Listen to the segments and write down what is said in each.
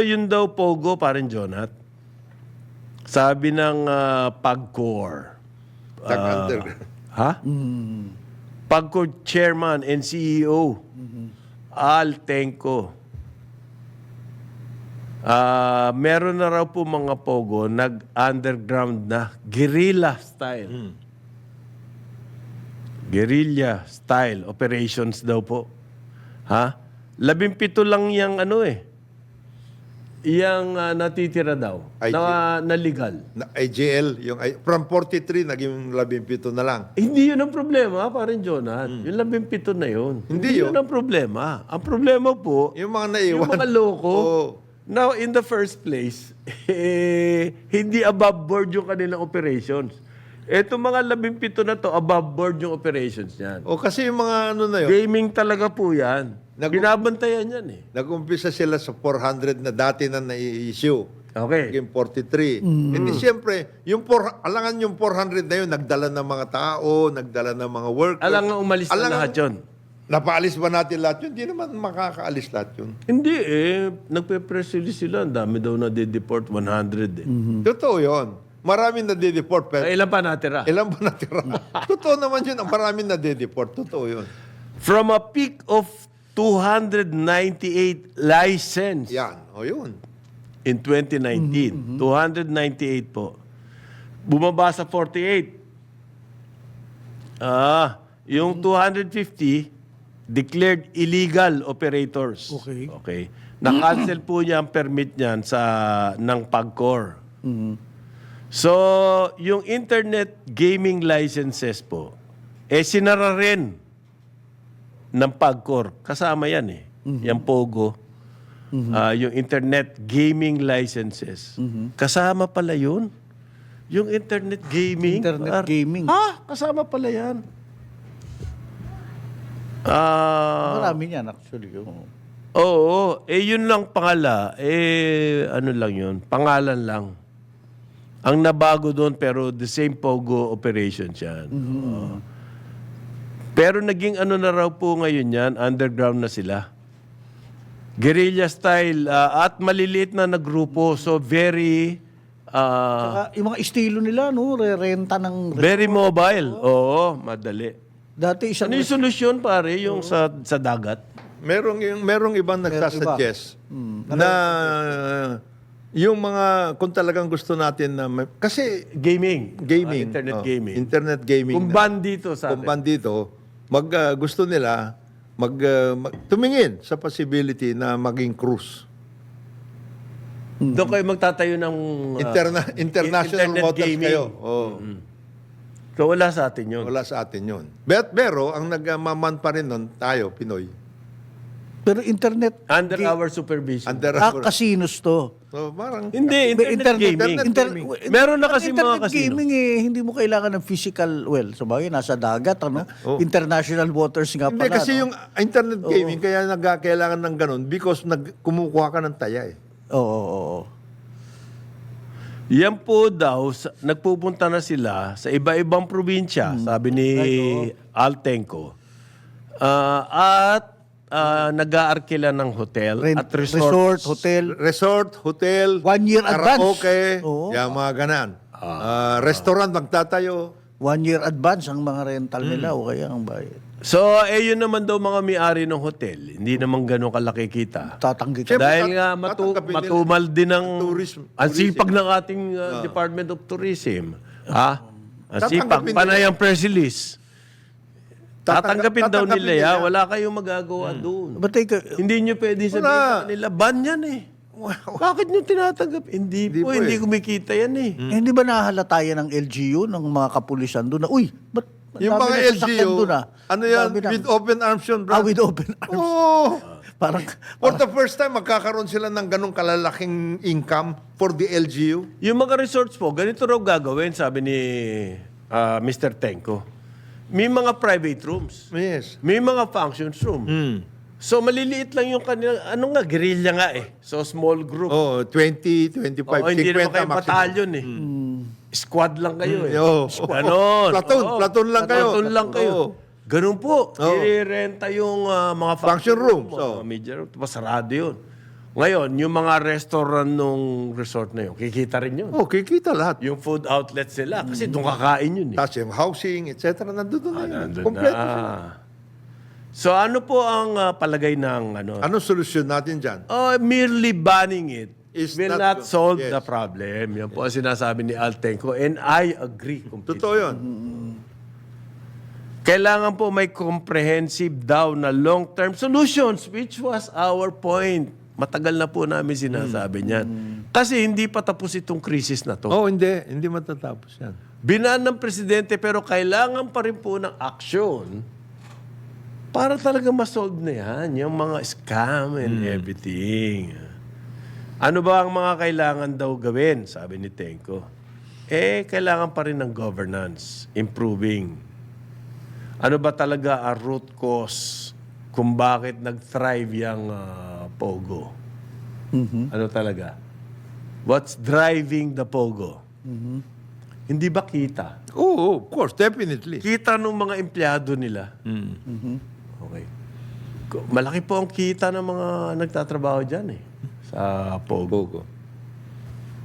yun daw Pogo, parin Jonat. Sabi ng ah, Pagcor. Underground. ha? Pagcor Chairman and CEO. Al Tenko. Ah, meron na raw po mga Pogo nag-underground na guerrilla style. Guerrilla style operations daw po. Ha? Labimpito lang yung ano eh. Yang ah, natitira daw. IG. Na, na legal. Na, IGL, yung, I- from 43, naging 17 na lang. Hindi yun ang problema, parang Jonathan. Yung labimpito na yun. Hmm. Hindi yun. ang problema. Ang problema po, Yung mga yung naiwan. mga loko, Oo. now in the first place, eh, hindi above board yung kanilang operations. Etong mga labimpito na to, above board yung operations niyan. O kasi yung mga ano na yun, Gaming talaga po yan. Nag- Binabantayan yan eh. nag-umpisa sila sa 400 na dati na na-issue. Okay. Naging 43. Hindi siyempre, yung four, alangan yung 400 na yun, nagdala ng mga tao, nagdala ng mga workers. Alang nga umalis na Alangan- lahat yun. Napaalis ba natin lahat yun? Hindi naman makakaalis lahat yun. Hindi eh. Nagpe-press release sila. Ang dami daw na deport 100 eh. Totoo yun. Maraming na deport pero Eh, Ilan pa natira? ilan ba natira? Totoo naman yun. Maraming na deport Totoo yun. From a peak of 298 license Yan. O yun. in 2019, 298 po. Bumaba sa 48. Ah, yung 250 declared illegal operators. Okay. Okay. Na-cancel po niya ang permit niyan sa ng Pagcor. So, yung internet gaming licenses po, eh sinara rin ng Pagcor. Kasama yan eh. Yung Pogo. Ah, yung internet gaming licenses. Kasama pala yun. Yung internet gaming. Internet par- gaming. Ha? Kasama pala yan. Ah, Marami niyan actually. Oo. Oo, eh yun lang pangala, eh ano lang yun, pangalan lang. Ang nabago doon pero the same Pogo operations yan. Oo. Pero naging ano na raw po ngayon yan, underground na sila. Guerrilla style ah, at maliliit na na grupo, so very ah, Saka yung mga estilo nila, no, re-renta ng... very mobile. Oo, madali. Dati isang... Ano yung solusyon pare, yung sa sa dagat? Merong, yung, merong ibang nagsasuggest na yung mga, kung talagang gusto natin na, may- kasi Gaming. gaming. Ah, internet oh, gaming. Internet gaming. Kung na- ban dito sa kung atin. ban dito, mag, ah, gusto nila mag, ah, mag- tumingin sa possibility na maging cruise. Doon kayo magtatayo ng... uh, Interna- international internet motors gaming. kayo. Oh, So wala sa atin yun. Wala sa atin yun. But, pero, ang nagmaman pa rin nun, tayo, Pinoy. Pero internet... Under our supervision. Under Ah, our- casinos to. so, parang, Hindi, internet, internet, gaming. Inter- Meron na kasi internet mga casino. gaming eh, hindi mo kailangan ng physical, well, sabagay, nasa dagat, ano? Oh. International waters nga Hindi pala. kasi no? yung internet gaming kaya nagkakailangan ng ganun because nag kumukuha ka ng taya eh. Oo, oo, oo. Yan po daw, sa- nagpupunta na sila sa iba-ibang probinsya, sabi ni Altenco. Ah, at uh, nag-aarkila ng hotel Rent- at resort. resort, hotel. Resort, hotel, One year advance. karaoke, Oo. yung mga ganan. Ah, restaurant magtatayo. One year advance ang mga rental Hmm. nila o kaya ang bayad. So, eh yun naman daw mga may-ari ng hotel. Hindi naman ganun kalaki kita. Tatanggi ka. Siyempre, Dahil tat- nga matu- tatanggapin nila. matumal din ang Tourism- ang tourism. sipag ng ating uh, Department of Tourism. Ha? Ang sipag, Tatanggapin panay ang press release. Tatanggapin daw tatanggapin nila yan. nila. Wala kayong magagawa doon. But take a- Hindi nyo pwede sabihin sa kanila, ban yan eh. Bakit nyo tinatanggap? Hindi, Hindi po, po hindi eh. kumikita yan eh. Eh, hindi ba nahalata yan ng LGU, ng mga kapulisan doon na, uy, ba't Yung dami mga sasakyan LGU, doon, ah?" ano yan, Dami na- with open arms yun, bro. Ah, with open arms. Oo. Parang, For the first time, magkakaroon sila ng ganong kalalaking income for the LGU. Yung mga resorts po, ganito raw gagawin, sabi ni ah, Mr. Tenko. May mga private rooms. Yes. May mga functions room. Hmm. So maliliit lang yung kanilang, ano nga, guerrilla nga eh. So small group. Oh, 20, 25, Oo, hindi naman 50 kayo maximum. batalyon eh. Squad lang kayo eh. Oo. Ganon. Platoon, Oo. platoon lang kayo. Platoon lang kayo. Oo. Ganun po. Oo. I-renta yung ah, mga Function rooms, mga oo. media room. Tapos sarado yun. Ngayon, yung mga restaurant nung resort na yun, kikita rin yun. Oh, kikita lahat. Yung food outlets nila, kasi doon kakain yun eh. Tapos yung housing, etc. Nandun na yun. Nandun Kompleto na. sila. So ano po ang ah, palagay ng ano? Anong solusyon natin dyan? Oh, merely banning it Is will not not, go- solve Yes. the problem. Yan po ang sinasabi ni Altenco and I agree completely. Totoo yun. Kailangan po may comprehensive daw na long-term solutions which was our point. Matagal na po namin sinasabi niyan. Kasi hindi pa tapos itong krisis na to. Oh, hindi. Hindi matatapos yan. Binaan ng presidente pero kailangan pa rin po ng action para talaga masolve na yan, yung mga scam and everything. Ano ba ang mga kailangan daw gawin, sabi ni Tenko? Eh, kailangan pa rin ng governance, improving. Ano ba talaga ang root cause kung bakit nag-thrive yung ah, Pogo? Ano talaga? What's driving the Pogo? Hindi ba kita? Oo, oh, of course. Definitely. Kita ng mga empleyado nila. Okay. Ko- Malaki po ang kita ng mga nagtatrabaho dyan eh. Sa Pogo. Pogo.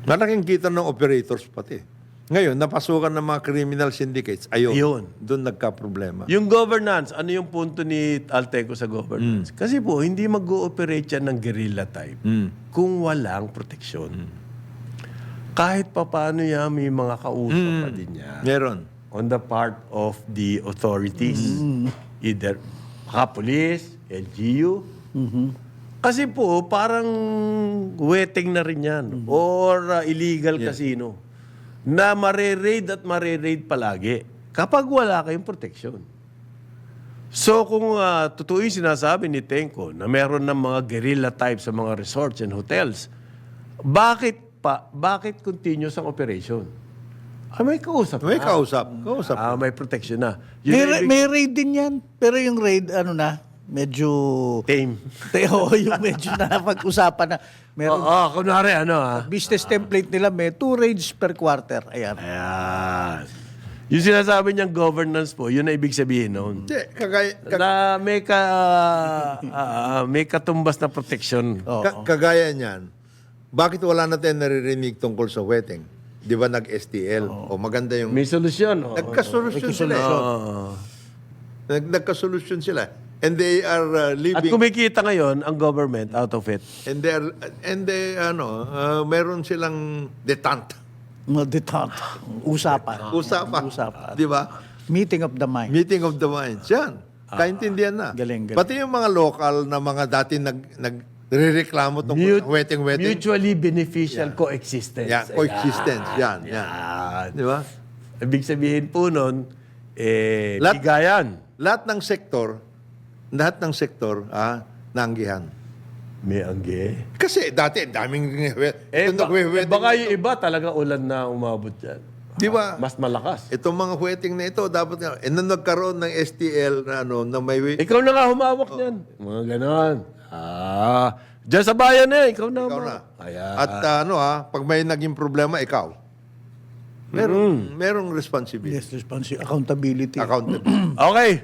Malaking kita ng operators pati. Ngayon, napasukan ng mga criminal syndicates. Ayun. Ayun. Doon nagka-problema. Yung governance, ano yung punto ni Alteco sa governance? Kasi po, hindi mag-ooperate yan ng guerrilla type Mm. kung walang proteksyon. Kahit pa paano yan, may mga kausap pa din yan. Meron. on the part of the authorities. Either police, LGU. Kasi po, parang wetting na rin yan. Or uh, illegal casino. Na mare-raid at mare-raid palagi. Kapag wala kayong protection. So kung uh, totoo yung sinasabi ni Tenko na meron ng mga guerrilla type sa mga resorts and hotels, bakit pa, bakit continuous ang operation? Ah, may kausap May na. kausap. Kausap. Ah, may protection na. Yun May, ra- ibig- may raid din yan. Pero yung raid, ano na, medyo... tame. Teo, yung medyo na pag-usapan na. Oo, Meron, oh, kunwari ano ah. business template nila, may two raids per quarter. Ayan. Ayan. Yung sinasabi niyang governance po, yun na ibig sabihin noon. Hindi, kagaya, ka- Na may ka ah, may katumbas na protection. Oo. ka- kagaya niyan, bakit wala na tayong naririnig tungkol sa wedding? Di ba nag-STL? O maganda yung... May solusyon. oh. Nagkasolusyon sila. eh. Nag- nagkasolusyon sila. And they are uh, At living... kumikita ngayon ang government out of it. and they are... And they, ano, uh, meron silang detente. Mga detente. Usapan. Usapan. Usapan. Di ba? Meeting of the mind. Meeting of the minds. Yan. Kaintindihan na. Galing, galing. Pati yung mga local na mga dati nag, nag reklamo tungkol Mut- sa wedding-wedding. Mutually beneficial coexistence. Yan, coexistence. Yan, yan. Yan. Di ba? Ibig sabihin po nun, eh, Lahat- bigayan. Lahat ng sektor, lahat ng sektor, ah, nanggihan. May angge. Kasi dati, daming Eh, ba- eh, baka yung iba talaga ulan na umabot yan. Di ba? Mas malakas. Itong mga wedding na ito, dapat nga, eh, nung nagkaroon ng STL na ano, na may, Ikaw na nga humawak niyan. Mga ganon. Ah, Diyan sa bayan eh, ikaw na. ikaw na. Ayan. At ah, ano ha, pag may naging problema, ikaw. Meron, merong responsibility. Yes, responsibility. Accountability. Accountability. okay.